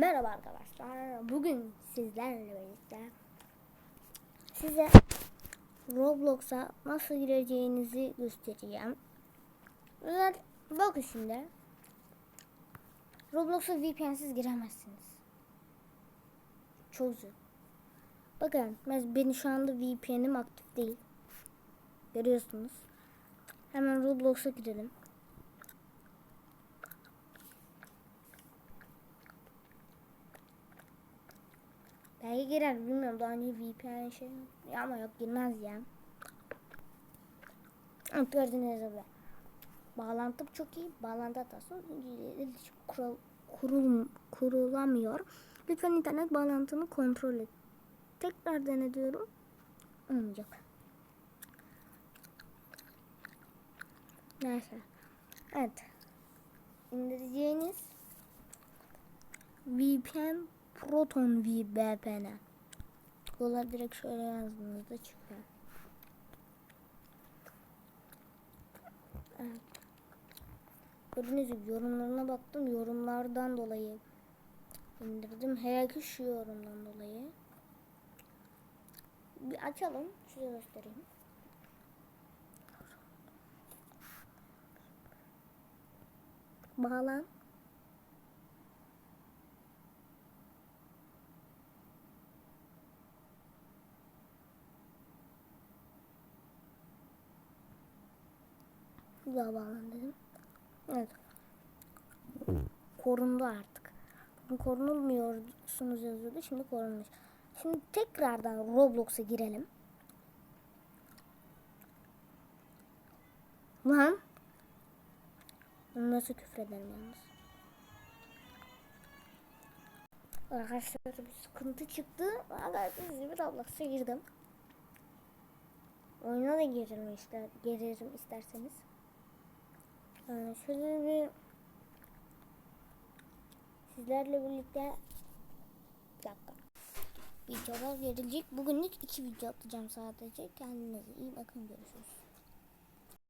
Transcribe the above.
Merhaba arkadaşlar. Bugün sizlerle birlikte size Roblox'a nasıl gireceğinizi göstereceğim. Güzel. Bakın şimdi. Roblox'a VPN'siz giremezsiniz. Çok zor. Bakın benim şu anda VPN'im aktif değil. Görüyorsunuz. Hemen Roblox'a girelim. Belki girer bilmiyorum daha önce VPN şey ya ama yok girmez ya. Evet gördüğünüz gibi. Bağlantım çok iyi. Bağlantı hatası kural, kurul, kurulamıyor. Lütfen internet bağlantını kontrol et. Tekrar dene diyorum. Olmayacak. Neyse. Evet. İndireceğiniz VPN Proton VPN. Google'a direkt şöyle yazdığınızda çıkıyor. Evet. Gördüğünüz gibi yorumlarına baktım. Yorumlardan dolayı indirdim. Herhalde şu yorumdan dolayı. Bir açalım. Size göstereyim. Bağlan. Güzel bağlan dedim. Evet. Korundu artık. Korunulmuyorsunuz yazıyordu. Şimdi korunmuş. Şimdi tekrardan Roblox'a girelim. Lan. Nasıl küfredelim yalnız. Arkadaşlar bir sıkıntı çıktı. Gördüğünüz gibi Roblox'a girdim. Oyuna da girelim ister, girerim isterseniz. Ee, şöyle bir sizlerle birlikte bir dakika. Videolar verilecek. Bugünlük iki video atacağım sadece. Kendinize iyi bakın görüşürüz.